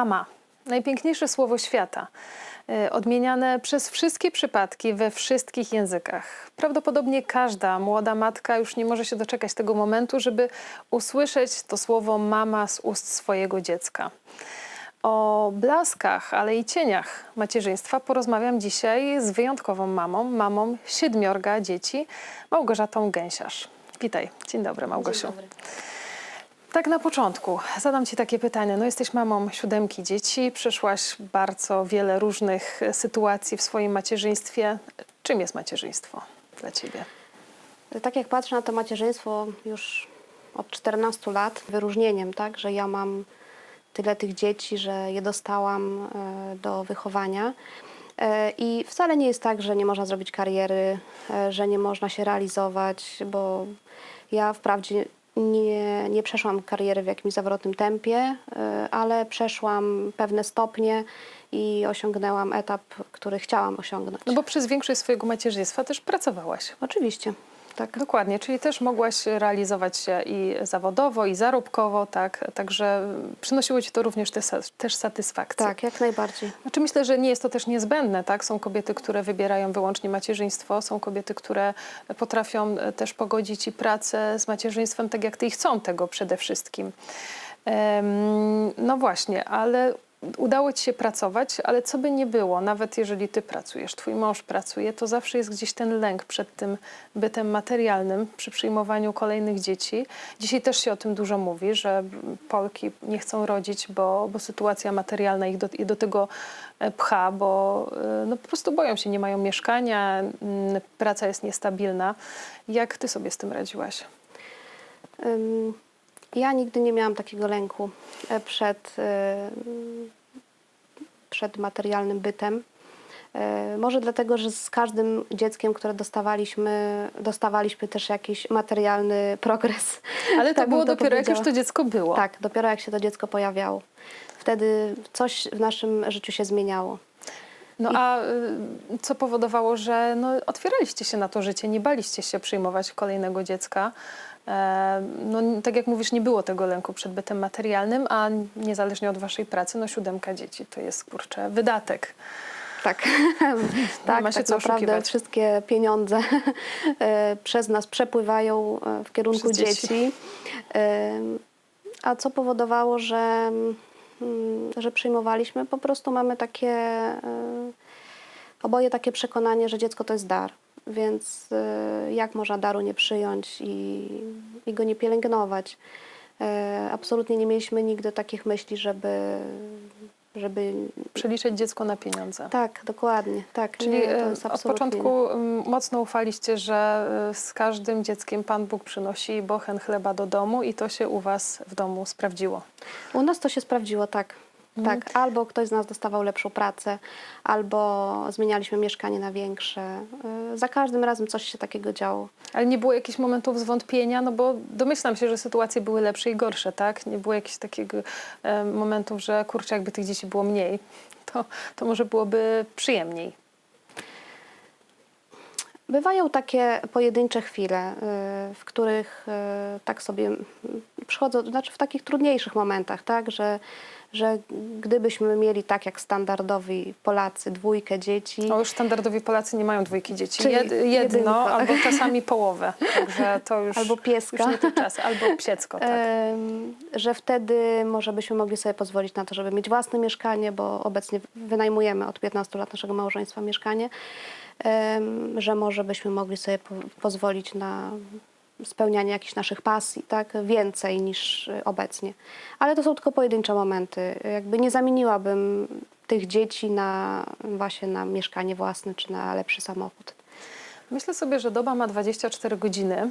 Mama. Najpiękniejsze słowo świata. Y, Odmieniane przez wszystkie przypadki we wszystkich językach. Prawdopodobnie każda młoda matka już nie może się doczekać tego momentu, żeby usłyszeć to słowo mama z ust swojego dziecka. O blaskach, ale i cieniach macierzyństwa porozmawiam dzisiaj z wyjątkową mamą, mamą siedmiorga dzieci, Małgorzatą Gęsiarz. Witaj. Dzień dobry, Małgosiu. Dzień dobry. Tak na początku zadam Ci takie pytanie. No jesteś mamą siódemki dzieci, przeszłaś bardzo wiele różnych e, sytuacji w swoim macierzyństwie. Czym jest macierzyństwo dla Ciebie? Tak jak patrzę na to macierzyństwo już od 14 lat, wyróżnieniem, tak, że ja mam tyle tych dzieci, że je dostałam e, do wychowania. E, I wcale nie jest tak, że nie można zrobić kariery, że nie można się realizować, bo ja wprawdzie nie, nie przeszłam kariery w jakimś zawrotnym tempie, e, ale przeszłam pewne stopnie i osiągnęłam etap, który chciałam osiągnąć. No bo przez większość swojego macierzyństwa też pracowałaś. Oczywiście, tak. Dokładnie, czyli też mogłaś realizować się i zawodowo, i zarobkowo, tak? Także przynosiło Ci to również te, też satysfakcję. Tak, jak najbardziej. Znaczy myślę, że nie jest to też niezbędne, tak? Są kobiety, które wybierają wyłącznie macierzyństwo, są kobiety, które potrafią e, też pogodzić i pracę z macierzyństwem tak, jak ty i chcą tego przede wszystkim. No właśnie, ale udało ci się pracować, ale co by nie było, nawet jeżeli ty pracujesz, twój mąż pracuje, to zawsze jest gdzieś ten lęk przed tym bytem materialnym przy przyjmowaniu kolejnych dzieci. Dzisiaj też się o tym dużo mówi, że Polki nie chcą rodzić, bo, bo sytuacja materialna ich do, do tego e, pcha, bo e, no, po prostu boją się, nie mają mieszkania, mm, praca jest niestabilna. Jak ty sobie z tym radziłaś? Ym, Ja nigdy nie miałam takiego lęku e, przed, e, przed materialnym bytem. E, Może dlatego, że z każdym dzieckiem, które dostawaliśmy, dostawaliśmy też jakiś materialny progres. Ale to Tak było dopiero jak już to dziecko było. Tak, dopiero jak się to dziecko pojawiało. Wtedy coś w naszym życiu się zmieniało. No a y, co powodowało, że no, otwieraliście się na to życie, nie baliście się przyjmować kolejnego dziecka? No, tak jak mówisz, nie było tego lęku przed bytem materialnym, a niezależnie od waszej pracy, no siódemka dzieci to jest, kurczę, wydatek. Tak, tak, tak naprawdę oszukiwać. wszystkie pieniądze e, przez nas przepływają e, w kierunku dzieci. dzieci. A co powodowało, że, mm, że przyjmowaliśmy? Po prostu mamy takie, e, oboje takie przekonanie, że dziecko to jest dar. Więc e, jak można daru nie przyjąć i, i go nie pielęgnować? E, Absolutnie nie mieliśmy nigdy takich myśli, żeby, żeby Przeliczyć dziecko na pieniądze. tak, dokładnie. Tak, Czyli nie, jest od początku mocno ufaliście, że z każdym dzieckiem Pan Bóg przynosi bochen chleba do domu i to się u was w domu sprawdziło. U nas to się sprawdziło, tak. Mhm. Tak, albo ktoś z nas dostawał lepszą pracę, albo zmienialiśmy mieszkanie na większe. Y, Za każdym razem coś się takiego działo. Ale nie było jakichś momentów zwątpienia, no bo domyślam się, że sytuacje były lepsze i gorsze, tak? Nie było jakichś takich e, momentów, że kurczę, jakby tych dzieci było mniej, to, to może byłoby przyjemniej. Bywają takie pojedyncze chwile, y, w których y, tak sobie przychodzą, znaczy w takich trudniejszych momentach, tak, że, że gdybyśmy mieli tak jak standardowi Polacy dwójkę dzieci, No już standardowi Polacy nie mają dwójki dzieci. Jed, jedno jedynka. albo czasami połowę. Także to już, Albo pieska. już nie czas. Albo psiecko, tak. Że wtedy może byśmy mogli sobie pozwolić na to, żeby mieć własne mieszkanie, bo obecnie wynajmujemy od 15 lat naszego małżeństwa mieszkanie, że może byśmy mogli sobie po pozwolić na spełnianie jakichś naszych pasji, tak, więcej niż y, obecnie. Ale to są tylko pojedyncze momenty. Jakby nie zamieniłabym tych dzieci na właśnie na mieszkanie własne czy na lepszy samochód. Myślę sobie, że doba ma 24 godziny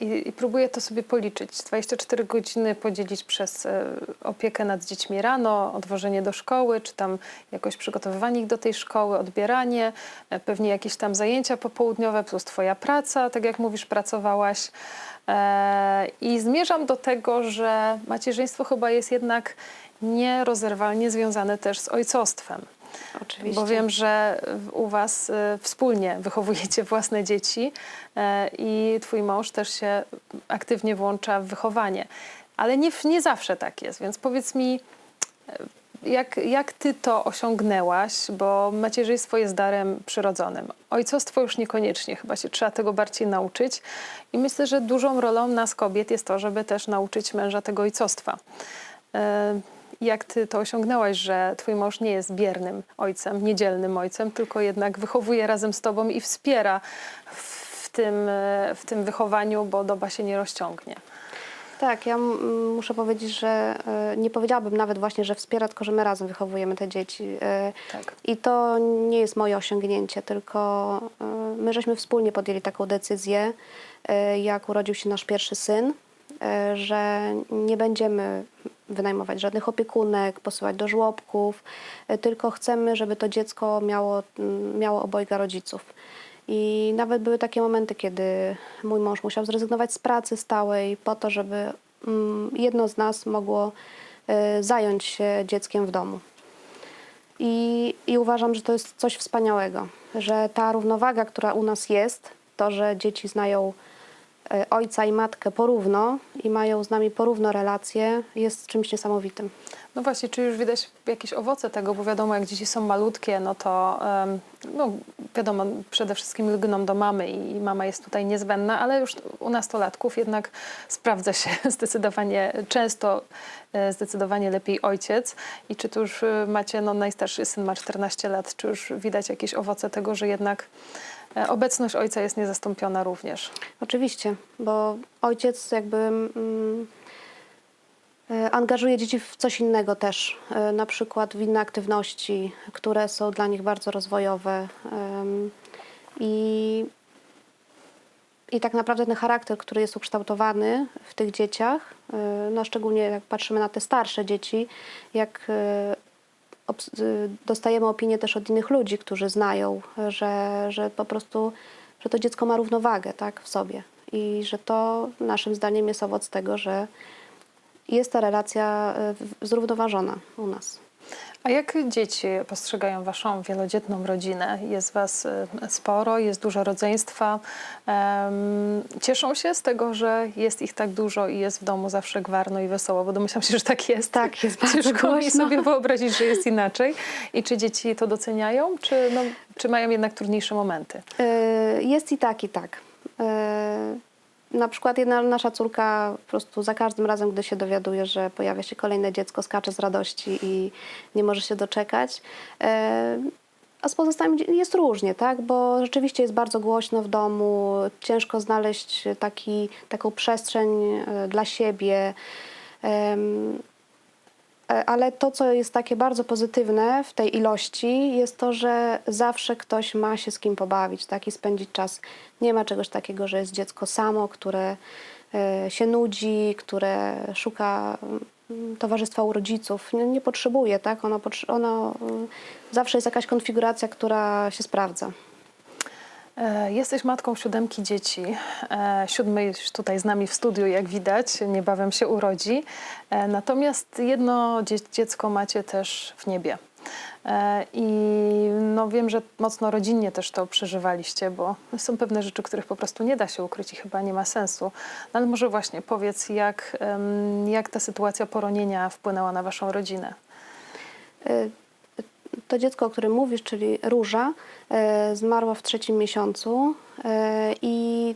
i, i próbuję to sobie policzyć. 24 godziny podzielić przez e, opiekę nad dziećmi rano, odwożenie do szkoły, czy tam jakoś przygotowywanie ich do tej szkoły, odbieranie, e, pewnie jakieś tam zajęcia popołudniowe, plus twoja praca, tak jak mówisz, pracowałaś. E, I zmierzam do tego, że macierzyństwo chyba jest jednak nierozerwalnie związane też z ojcostwem. Oczywiście. Bo wiem, że u Was y, wspólnie wychowujecie własne dzieci y, i Twój mąż też się aktywnie włącza w wychowanie. Ale nie, nie zawsze tak jest, więc powiedz mi, Jak, jak ty to osiągnęłaś? Bo macierzyństwo jest darem przyrodzonym. Ojcostwo już niekoniecznie, chyba się trzeba tego bardziej nauczyć. I myślę, że dużą rolą nas kobiet jest to, żeby też nauczyć męża tego ojcostwa. Jak ty to osiągnęłaś, że twój mąż nie jest biernym ojcem, niedzielnym ojcem, tylko jednak wychowuje razem z tobą i wspiera w tym, e, w tym wychowaniu, bo doba się nie rozciągnie. Tak, ja muszę powiedzieć, że e, nie powiedziałabym nawet właśnie, że wspiera, tylko że my razem wychowujemy te dzieci. E, Tak. I to nie jest moje osiągnięcie, tylko my żeśmy wspólnie podjęli taką decyzję, jak urodził się nasz pierwszy syn, że nie będziemy wynajmować żadnych opiekunek, posyłać do żłobków, e, tylko chcemy, żeby to dziecko miało, miało obojga rodziców. I nawet były takie momenty, kiedy mój mąż musiał zrezygnować z pracy stałej po to, żeby jedno z nas mogło e, zająć się dzieckiem w domu. I, I uważam, że to jest coś wspaniałego, że ta równowaga, która u nas jest, to, że dzieci znają ojca i matkę porówno i mają z nami porówno relacje, jest czymś niesamowitym. No właśnie, czy już widać jakieś owoce tego, bo wiadomo, jak dzieci są malutkie, no to no, wiadomo, przede wszystkim lgną do mamy i mama jest tutaj niezbędna, ale już u nastolatków jednak sprawdza się zdecydowanie, często e, zdecydowanie lepiej ojciec. I czy tu już e, macie, no najstarszy syn ma 14 lat, czy już widać jakieś owoce tego, że jednak e, obecność ojca jest niezastąpiona również? Oczywiście, bo ojciec jakby mm, e, angażuje dzieci w coś innego też, e, na przykład w inne aktywności, które są dla nich bardzo rozwojowe. I, I tak naprawdę ten charakter, który jest ukształtowany w tych dzieciach, e, no szczególnie jak patrzymy na te starsze dzieci, jak e, dostajemy opinie też od innych ludzi, którzy znają, że, że po prostu, że to dziecko ma równowagę tak, w sobie i że to naszym zdaniem jest owoc tego, że jest ta relacja w- zrównoważona u nas. A jak dzieci postrzegają waszą wielodzietną rodzinę? Jest was e, sporo, jest dużo rodzeństwa. Cieszą się z tego, że jest ich tak dużo i jest w domu zawsze gwarno i wesoło, bo domyślam się, że tak jest. Tak, jest bardzo Ciężko mi sobie wyobrazić, że jest inaczej. I czy dzieci to doceniają, czy, no, czy mają jednak trudniejsze momenty? Y, Jest i tak, i tak. Na przykład jedna nasza córka po prostu za każdym razem, gdy się dowiaduje, że pojawia się kolejne dziecko, skacze z radości i nie może się doczekać. Y, A z pozostałymi jest różnie, tak? Bo rzeczywiście jest bardzo głośno w domu, ciężko znaleźć taki, taką przestrzeń y, dla siebie. E, Ale to, co jest takie bardzo pozytywne w tej ilości, jest to, że zawsze ktoś ma się z kim pobawić tak? i spędzić czas. Nie ma czegoś takiego, że jest dziecko samo, które e, się nudzi, które szuka mm, towarzystwa u rodziców. Nie, nie potrzebuje, tak? Ono, ono mm, zawsze jest jakaś konfiguracja, która się sprawdza. E, Jesteś matką siódemki dzieci. E, Siódmy jest tutaj z nami w studiu, jak widać, niebawem się urodzi. E, Natomiast jedno dzie- dziecko macie też w niebie. I no wiem, że mocno rodzinnie też to przeżywaliście, bo są pewne rzeczy, których po prostu nie da się ukryć i chyba nie ma sensu. No ale może właśnie powiedz, jak, jak ta sytuacja poronienia wpłynęła na waszą rodzinę? To dziecko, o którym mówisz, czyli Róża, zmarła w trzecim miesiącu y, i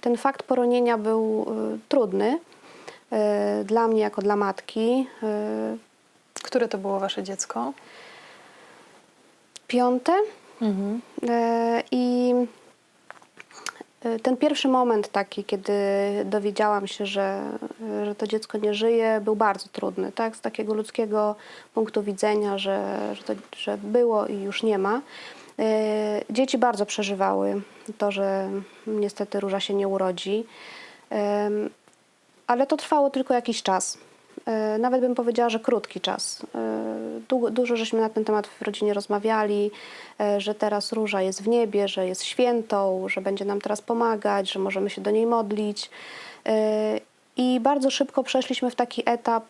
ten fakt poronienia był y, trudny dla mnie jako dla matki. Które to było wasze dziecko? Piąte Mhm. i ten pierwszy moment taki, kiedy dowiedziałam się, że, że to dziecko nie żyje, był bardzo trudny, tak? Z takiego ludzkiego punktu widzenia, że, że, to, że było i już nie ma. Y, Dzieci bardzo przeżywały to, że niestety Róża się nie urodzi, ale to trwało tylko jakiś czas. Y, Nawet bym powiedziała, że krótki czas. Y, dużo żeśmy na ten temat w rodzinie rozmawiali, że teraz Róża jest w niebie, że jest świętą, że będzie nam teraz pomagać, że możemy się do niej modlić. I bardzo szybko przeszliśmy w taki etap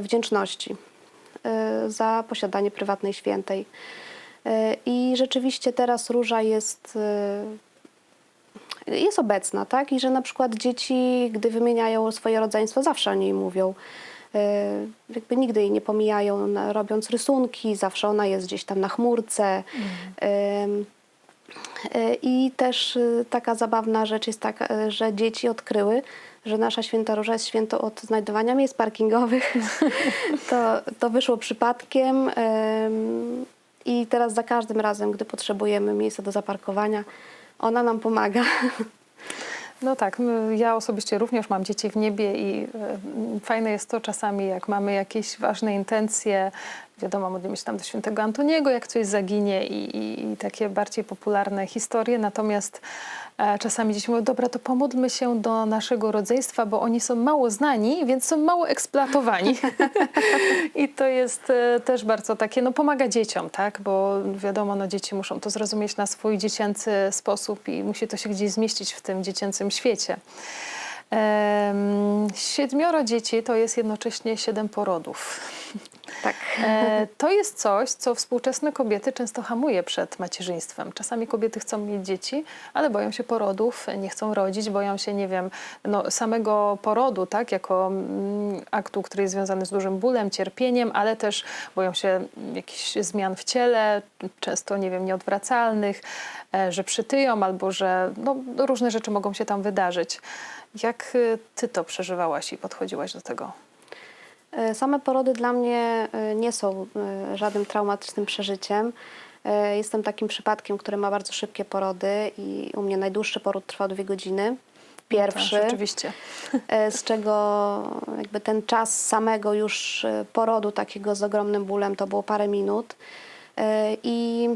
wdzięczności za posiadanie prywatnej świętej. Y, I rzeczywiście teraz Róża jest y, jest obecna, tak? I że na przykład dzieci, gdy wymieniają swoje rodzeństwo, zawsze o niej mówią. e, jakby nigdy jej nie pomijają, robiąc rysunki, zawsze ona jest gdzieś tam na chmurce. E, I też e, taka zabawna rzecz jest taka, e, że dzieci odkryły, że nasza Święta Róża jest święto od znajdowania miejsc parkingowych. to, to wyszło przypadkiem em, i teraz za każdym razem, gdy potrzebujemy miejsca do zaparkowania, ona nam pomaga. No tak, ja osobiście również mam dzieci w niebie i e, fajne jest to czasami, jak mamy jakieś ważne intencje, wiadomo, modlimy się tam do świętego Antoniego, jak coś zaginie i, i, i takie bardziej popularne historie, natomiast e, czasami dzieci mówią, dobra, to pomódlmy się do naszego rodzeństwa, bo oni są mało znani, więc są mało eksploatowani. I to jest e, też bardzo takie, no pomaga dzieciom, tak, bo wiadomo, no dzieci muszą to zrozumieć na swój dziecięcy sposób i musi to się gdzieś zmieścić w tym dziecięcym świecie. Siedmioro dzieci to jest jednocześnie siedem porodów. tak. E, to jest coś, co współczesne kobiety często hamuje przed macierzyństwem. Czasami kobiety chcą mieć dzieci, ale boją się porodów, nie chcą rodzić, boją się, nie wiem, no, samego porodu, tak, jako mm, aktu, który jest związany z dużym bólem, cierpieniem, ale też boją się jakichś zmian w ciele, często, nie wiem, nieodwracalnych, e, że przytyją albo że no, różne rzeczy mogą się tam wydarzyć. Jak y, ty to przeżywałaś i podchodziłaś do tego? E, Same porody dla mnie e, nie są e, żadnym traumatycznym przeżyciem. Jestem takim przypadkiem, który ma bardzo szybkie porody i u mnie najdłuższy poród trwał dwie godziny. Pierwszy, Tak, rzeczywiście. e, z czego jakby ten czas samego już porodu takiego z ogromnym bólem to było parę minut. I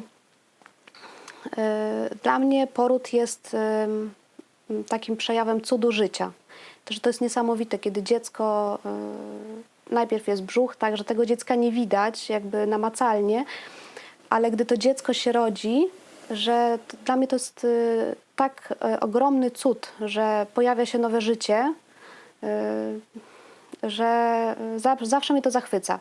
dla mnie poród jest takim przejawem cudu życia. To, że to jest niesamowite, kiedy dziecko e, najpierw jest brzuch, tak, że tego dziecka nie widać jakby namacalnie, ale gdy to dziecko się rodzi, że dla mnie to jest e, tak e, ogromny cud, że pojawia się nowe życie, że za, zawsze mnie to zachwyca.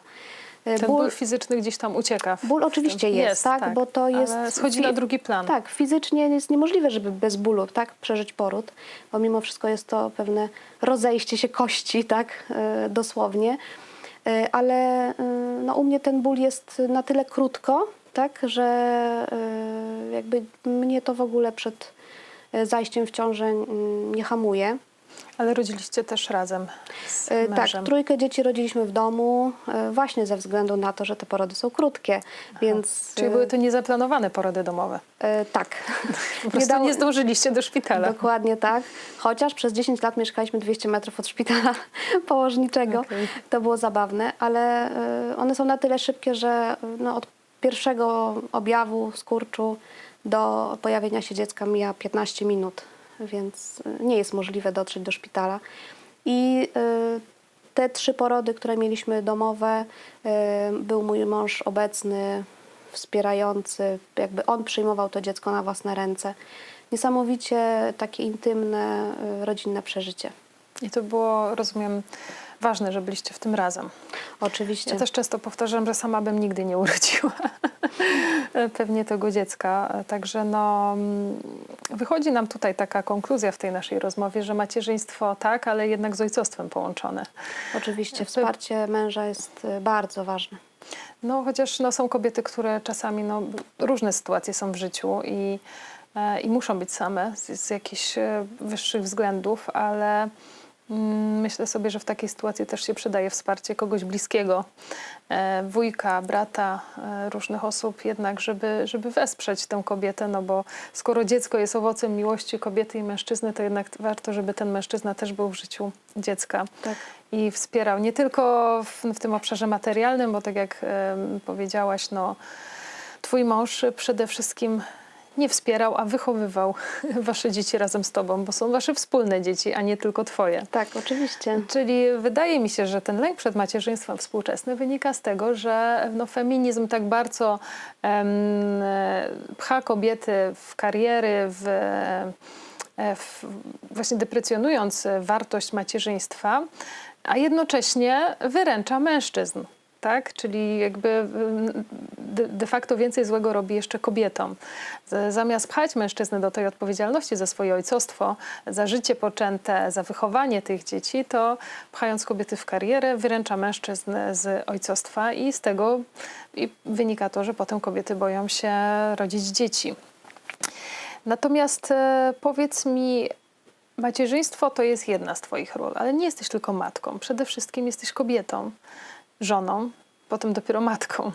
E, Ten ból fizyczny gdzieś tam ucieka. Ból oczywiście w- jest, tak, bo to jest- schodzi na drugi plan. Tak, fizycznie jest niemożliwe, żeby bez bólu tak, przeżyć poród, bo mimo wszystko jest to pewne rozejście się kości, tak, e, dosłownie. E, Ale no, u mnie ten ból jest na tyle krótko, tak, że jakby mnie to w ogóle przed zajściem w ciążę mm, nie hamuje. Ale rodziliście też razem z E, Tak, mężem. trójkę dzieci rodziliśmy w domu e, właśnie ze względu na to, że te porody są krótkie, więc... Czyli e, były to niezaplanowane porody domowe. Tak. Po prostu nie, dało- zdążyliście do szpitala. Dokładnie tak. Chociaż przez 10 lat mieszkaliśmy 200 metrów od szpitala położniczego. Okej. To było zabawne, ale one są na tyle szybkie, że no, od pierwszego objawu skurczu do pojawienia się dziecka mija 15 minut, więc y, nie jest możliwe dotrzeć do szpitala. I y, te trzy porody, które mieliśmy domowe, y, był mój mąż obecny, wspierający, jakby on przyjmował to dziecko na własne ręce. Niesamowicie takie intymne, rodzinne przeżycie. I to było, rozumiem, ważne, że byliście w tym razem. Oczywiście. Ja też często powtarzam, że sama bym nigdy nie urodziła pewnie tego dziecka. Także no, mm, wychodzi nam tutaj taka konkluzja w tej naszej rozmowie, że macierzyństwo tak, ale jednak z ojcostwem połączone. Oczywiście wsparcie męża jest y, bardzo ważne. No, chociaż no, są kobiety, które czasami no, różne sytuacje są w życiu i, e, i muszą być same z, z jakichś e, wyższych względów, ale myślę sobie, że w takiej sytuacji też się przydaje wsparcie kogoś bliskiego, e, wujka, brata, e, różnych osób, jednak, żeby, żeby wesprzeć tę kobietę, no bo skoro dziecko jest owocem miłości kobiety i mężczyzny, to jednak warto, żeby ten mężczyzna też był w życiu dziecka Tak. i wspierał nie tylko w, w tym obszarze materialnym, bo tak jak em, powiedziałaś, no, twój mąż przede wszystkim nie wspierał, a wychowywał wasze dzieci razem z tobą, bo są wasze wspólne dzieci, a nie tylko twoje. Tak, oczywiście. Czyli wydaje mi się, że ten lęk przed macierzyństwem współczesnym wynika z tego, że no, feminizm tak bardzo em, pcha kobiety w kariery, w, e, w, właśnie deprecjonując wartość macierzyństwa, a jednocześnie wyręcza mężczyzn. Tak? Czyli jakby ym, de, facto więcej złego robi jeszcze kobietom. Zamiast pchać mężczyznę do tej odpowiedzialności za swoje ojcostwo, za życie poczęte, za wychowanie tych dzieci, to pchając kobiety w karierę, wyręcza mężczyzn z ojcostwa i z tego wynika to, że potem kobiety boją się rodzić dzieci. Natomiast e, powiedz mi, macierzyństwo to jest jedna z Twoich ról, ale nie jesteś tylko matką. Przede wszystkim jesteś kobietą, żoną, potem dopiero matką.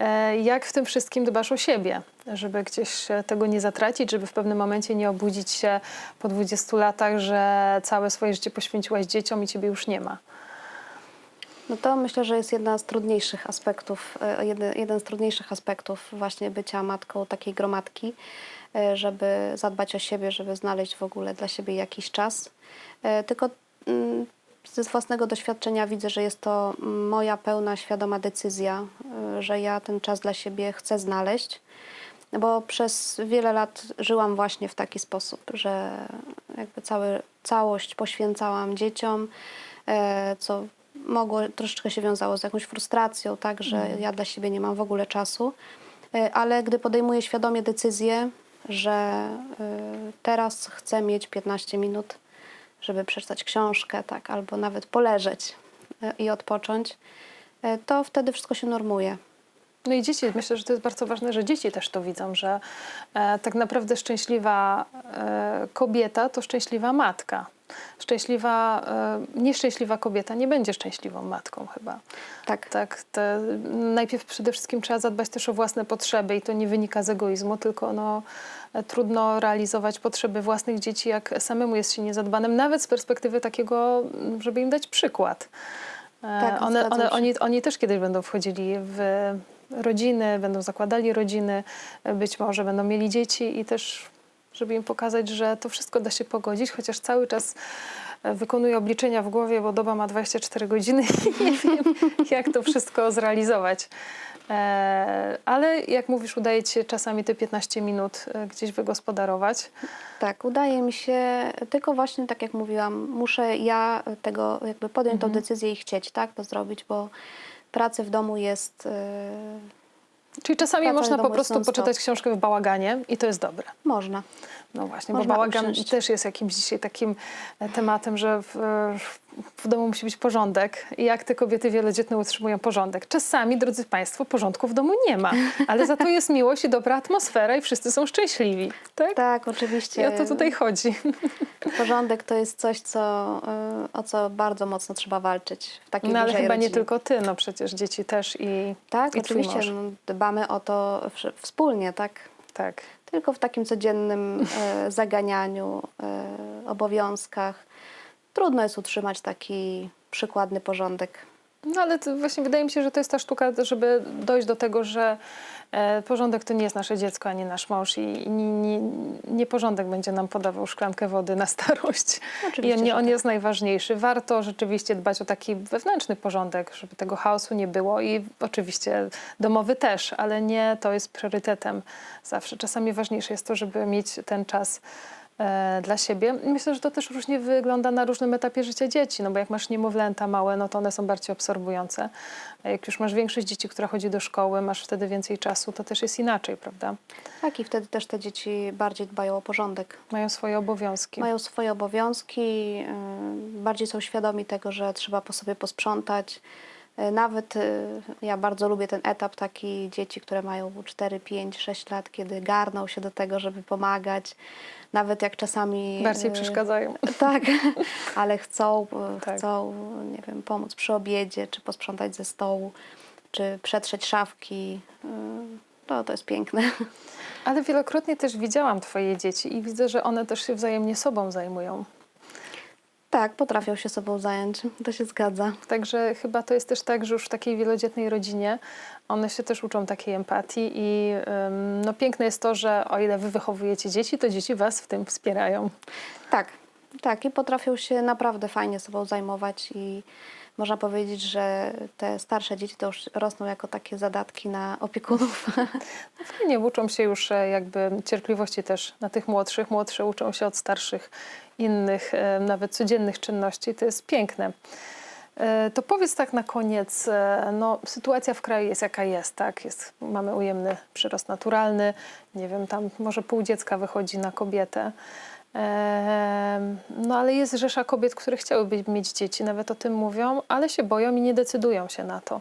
E, Jak w tym wszystkim dbasz o siebie, żeby gdzieś tego nie zatracić, żeby w pewnym momencie nie obudzić się po 20 latach, że całe swoje życie poświęciłaś dzieciom i ciebie już nie ma? No to myślę, że jest jedna z trudniejszych aspektów, e, jeden, jeden z trudniejszych aspektów właśnie bycia matką takiej gromadki, e, żeby zadbać o siebie, żeby znaleźć w ogóle dla siebie jakiś czas. Tylko mm, ze własnego doświadczenia widzę, że jest to moja pełna, świadoma decyzja, e, że ja ten czas dla siebie chcę znaleźć. Bo przez wiele lat żyłam właśnie w taki sposób, że jakby cały, całość poświęcałam dzieciom, e, co mogło troszeczkę się wiązało z jakąś frustracją, tak, że ja dla siebie nie mam w ogóle czasu. E, Ale gdy podejmuję świadomie decyzję, że e, teraz chcę mieć 15 minut, żeby przeczytać książkę, tak, albo nawet poleżeć e, i odpocząć, e, to wtedy wszystko się normuje. No i dzieci, myślę, że to jest bardzo ważne, że dzieci też to widzą, że e, tak naprawdę szczęśliwa e, kobieta to szczęśliwa matka. Szczęśliwa, e, nieszczęśliwa kobieta nie będzie szczęśliwą matką chyba. Tak. Tak, te, najpierw przede wszystkim trzeba zadbać też o własne potrzeby i to nie wynika z egoizmu, tylko no, e, trudno realizować potrzeby własnych dzieci, jak samemu jest się niezadbanym, nawet z perspektywy takiego, żeby im dać przykład. E, Tak, one, one, oni, oni też kiedyś będą wchodzili w rodziny, będą zakładali rodziny, być może będą mieli dzieci i też żeby im pokazać, że to wszystko da się pogodzić, chociaż cały czas e, wykonuję obliczenia w głowie, bo doba ma 24 godziny i nie wiem, jak to wszystko zrealizować. E, Ale jak mówisz, udaje ci się czasami te 15 minut e, gdzieś wygospodarować. Tak, udaje mi się, tylko właśnie tak jak mówiłam, muszę ja tego jakby podjąć Mhm. tą decyzję i chcieć, tak, to zrobić, bo pracy w domu jest, yy, Czyli czasami Praca można po prostu poczytać książkę w bałaganie i to jest dobre. można. No właśnie, Można bo bałagan usiąść. też jest jakimś dzisiaj takim e, tematem, że w, w domu musi być porządek. I jak te kobiety wielodzietne utrzymują porządek? Czasami, drodzy Państwo, porządku w domu nie ma, ale za to jest miłość i dobra atmosfera i wszyscy są szczęśliwi. Tak? Tak, oczywiście. I o to tutaj chodzi. Porządek to jest coś, co, yy, o co bardzo mocno trzeba walczyć w takiej No ale chyba nie rodzinie. tylko ty, no przecież dzieci też i Tak, i oczywiście, no, dbamy o to wspólnie, tak. Tak. Tylko w takim codziennym e, zaganianiu, e, obowiązkach trudno jest utrzymać taki przykładny porządek. No ale to właśnie wydaje mi się, że to jest ta sztuka, żeby dojść do tego, że e, porządek to nie jest nasze dziecko, ani nasz mąż i, i nie, nie, porządek będzie nam podawał szklankę wody na starość. Oczywiście, I on, nie, on tak. jest najważniejszy. Warto rzeczywiście dbać o taki wewnętrzny porządek, żeby tego chaosu nie było i oczywiście domowy też, ale nie to jest priorytetem zawsze. Czasami ważniejsze jest to, żeby mieć ten czas dla siebie. Myślę, że to też różnie wygląda na różnym etapie życia dzieci, no bo jak masz niemowlęta małe, no to one są bardziej absorbujące. A jak już masz większość dzieci, która chodzi do szkoły, masz wtedy więcej czasu, to też jest inaczej, prawda? Tak, i wtedy też te dzieci bardziej dbają o porządek. Mają swoje obowiązki. Mają swoje obowiązki, yy, bardziej są świadomi tego, że trzeba po sobie posprzątać. Yy, Nawet yy, ja bardzo lubię ten etap taki dzieci, które mają 4, 5, 6 lat, kiedy garną się do tego, żeby pomagać. Nawet jak czasami. Bardziej yy, przeszkadzają. Tak, ale chcą, e, Tak. chcą, nie wiem, pomóc przy obiedzie, czy posprzątać ze stołu, czy przetrzeć szafki. To, to jest piękne. Ale wielokrotnie też widziałam twoje dzieci i widzę, że one też się wzajemnie sobą zajmują. Tak, potrafią się sobą zająć, to się zgadza. Także chyba to jest też tak, że już w takiej wielodzietnej rodzinie one się też uczą takiej empatii i ym, no, piękne jest to, że o ile wy wychowujecie dzieci, to dzieci was w tym wspierają. Tak, tak i potrafią się naprawdę fajnie sobą zajmować i można powiedzieć, że te starsze dzieci to już rosną jako takie zadatki na opiekunów. Fajnie, uczą się już e, jakby cierpliwości też na tych młodszych. Młodsze uczą się od starszych innych, e, nawet codziennych czynności. To jest piękne. E, To powiedz tak na koniec, no, sytuacja w kraju jest jaka jest, tak? Jest, mamy ujemny przyrost naturalny, nie wiem, tam może pół dziecka wychodzi na kobietę. No ale jest rzesza kobiet, które chciałyby mieć dzieci, nawet o tym mówią, ale się boją i nie decydują się na to.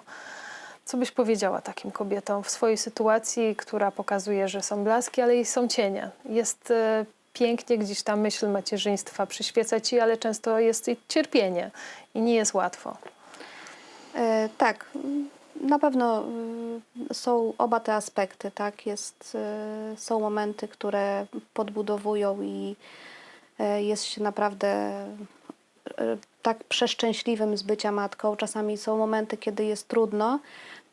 Co byś powiedziała takim kobietom w swojej sytuacji, która pokazuje, że są blaski, ale i są cienie? Jest e, pięknie gdzieś ta myśl macierzyństwa przyświeca ci, ale często jest i cierpienie i nie jest łatwo. E, Tak, na pewno y, są oba te aspekty, tak? Jest, y, są momenty, które podbudowują i e, jest się naprawdę tak przeszczęśliwym z bycia matką. Czasami są momenty, kiedy jest trudno,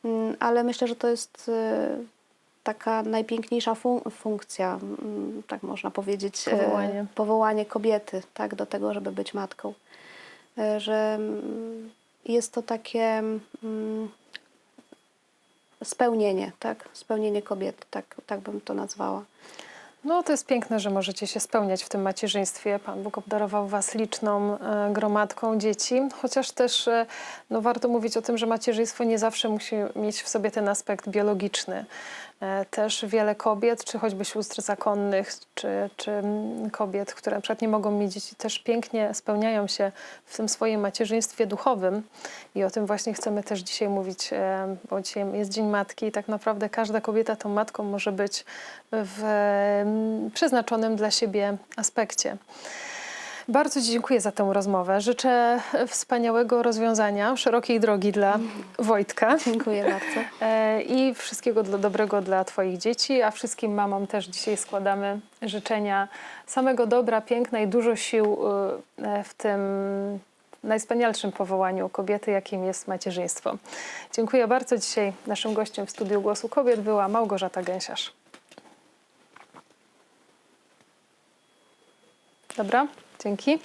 mm, ale myślę, że to jest taka najpiękniejsza fun- funkcja, mm, tak można powiedzieć, e, Powołanie. powołanie kobiety tak, do tego, żeby być matką. E, Że mm, jest to takie spełnienie, tak? Spełnienie kobiety, tak, tak bym to nazwała. No to jest piękne, że możecie się spełniać w tym macierzyństwie. Pan Bóg obdarował was liczną e, gromadką dzieci, chociaż też e, no, warto mówić o tym, że macierzyństwo nie zawsze musi mieć w sobie ten aspekt biologiczny. E, też wiele kobiet, czy choćby sióstr zakonnych, czy, czy kobiet, które przykład nie mogą mieć dzieci, też pięknie spełniają się w tym swoim macierzyństwie duchowym. I o tym właśnie chcemy też dzisiaj mówić, e, bo dzisiaj jest Dzień Matki i tak naprawdę każda kobieta tą matką może być w mm, przeznaczonym dla siebie aspekcie. Bardzo Ci dziękuję za tę rozmowę. Życzę wspaniałego rozwiązania, szerokiej drogi dla Wojtka. Dziękuję bardzo. E, I wszystkiego dobrego dla Twoich dzieci, a wszystkim mamom też dzisiaj składamy życzenia samego dobra, piękna i dużo sił e, w tym najwspanialszym powołaniu kobiety, jakim jest macierzyństwo. Dziękuję bardzo. Dzisiaj naszym gościem w studiu Głosu Kobiet była Małgorzata Gęsiarz. Dobra, dzięki.